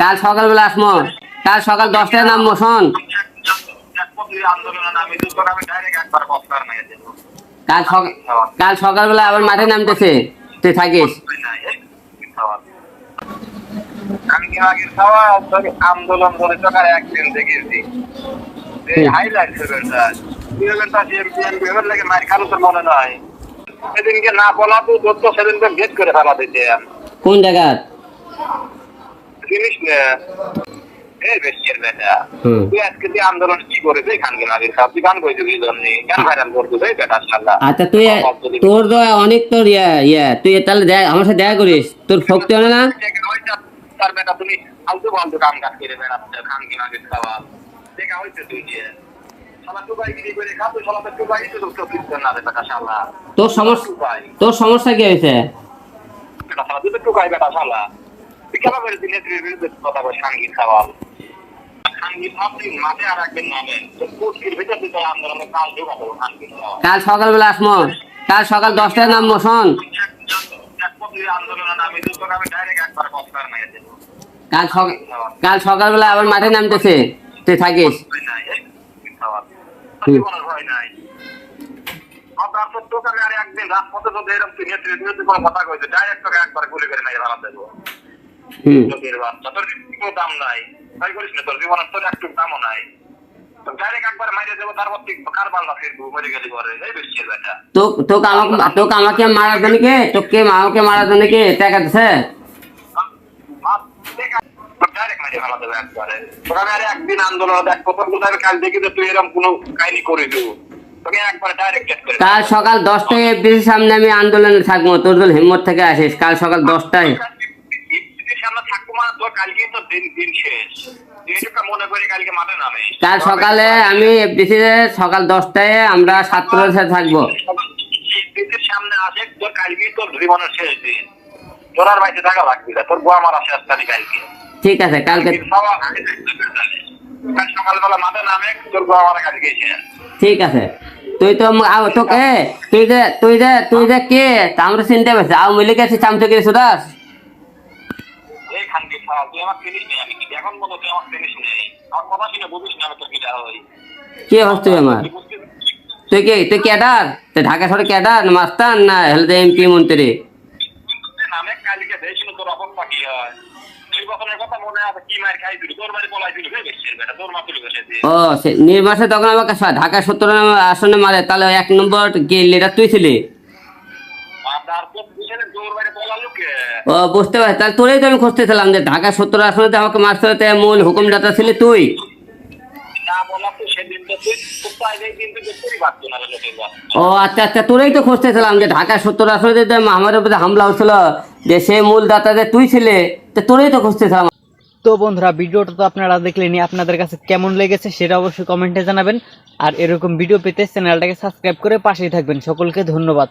কাল সকালবেলা আসমো। কাল সকাল দশটায় নামি দেবো কাল সকাল কাল সকালবেলা আবার মাঠে নামতেছে। তুই থাকিস। আন্দোলন করে টাকার একদিন দেখেছি হাইলাইট লাগে মার খালু তোর মনে নয় সেদিনকে না সেদিনকে ভেদ করে ফেলা দিতে কোন জায়গা? জিনিস না। এই বেশির বেটা। তুই আজকে তুই আন্দোলন কি করেছে খানকে নাগের খাওয়া তুই গান করেছিস এই জন্যে গান ভাইরাল করতে এই বেটা সাল্লাহ আচ্ছা তুই তোর অনেক তোর ইয়া ইয়া। তুই তাহলে দেখ আমার সাথে দেখা করিস। তোর শক্তি হয় না? তার বেটা তুমি আলতু ফালতু কাম কাজ করে বেড়াচ্ছে। খান খাওয়া দেখা তুই তোর সমস্যা টুকাই। তোর সমস্যা কি হয়েছে? বেটা শালা তুই তো টুকাই বেটা শালা তুই কেন করে দিলে তুই বিরুদ্ধে কথা বল খানগির খাওয়া খানগির আপনি আর একদিন নামেন তো কুটকির ভিতর দিতে আন্দোলনে কাল ঢুকাবো খানগির খাওয়া কাল সকালবেলা আসমো কাল সকাল দশটায় নামবো শোন আন্দোলনে নামি দুটো আমি ডাইরেক্ট একবার বস্তার নিয়ে দেবো কাল সকাল কাল সকালবেলা আবার মাঠে নামতেছে তুই থাকিস হুম তো তোকে আমাকে তোকে আমাকে মারার জন্য কে? তোকে আমাকে মারার জন্য কে? টাকা দিছে? একদিন আন্দোলন দেখ প্রথম কোথায় কাল দেখি যে তুই এরকম কোনো কাহিনী করে দিব। কাল সকাল দশটায় এফডিসির সামনে আমি আন্দোলনে থাকব তোর দল হিম্মত থেকে আসিস। কাল সকাল দশটায়। মানে শেষ। কালকে কাল সকালে আমি এফডিসি সকাল দশটায় আমরা ছাত্রদের সাথে থাকব। সামনে আসে তোর কালকেই তোর জীবনের শেষ দিন। তোর আর বাড়িতে থাকা লাগবে তোর আমার আসে আসতে কালকে। ঠিক আছে কালকে সবার আগে থাকতে হবে। কাল সকালবেলা মাঠে নামে তোর আমার কাছে গেছে ঠিক আছে। তুই তো তোকে তুই যে তুই যে তুই যে কে? আমরা চিনতে পারছি আও মিলে গেছি চামচে গেছি সুদাস কি হস তুই আমার তুই কে তুই ক্যাডার? তুই ঢাকা শহরে ক্যাডার মাস্তান না হেলথ এমপি মন্ত্রী? নামে কালকে দেখছিল তোর অবস্থা কি হয়? ও তখন আমাকে ঢাকা সত্তর আসনে মারে, তাহলে এক নম্বর তুই ছিলি? ও, বুঝতে পারছি। তাহলে তো আমি খুঁজতেছিলাম যে ঢাকা সত্তর আসনে আমাকে মারতে মূল হুকুমদাতা ছিলি তুই? ও আচ্ছা আচ্ছা তোরেই তো খুঁজতেছিলাম যে ঢাকা সত্তর আসনে যে আমার উপরে হামলা হচ্ছিল, যে সে মূল দাতা যে তুই ছিলে, তো তোরেই তো খুঁজতেছিলাম তো বন্ধুরা, ভিডিওটা তো আপনারা দেখলেনি আপনাদের কাছে কেমন লেগেছে সেটা অবশ্যই কমেন্টে জানাবেন। আর এরকম ভিডিও পেতে চ্যানেলটাকে সাবস্ক্রাইব করে পাশেই থাকবেন। সকলকে ধন্যবাদ।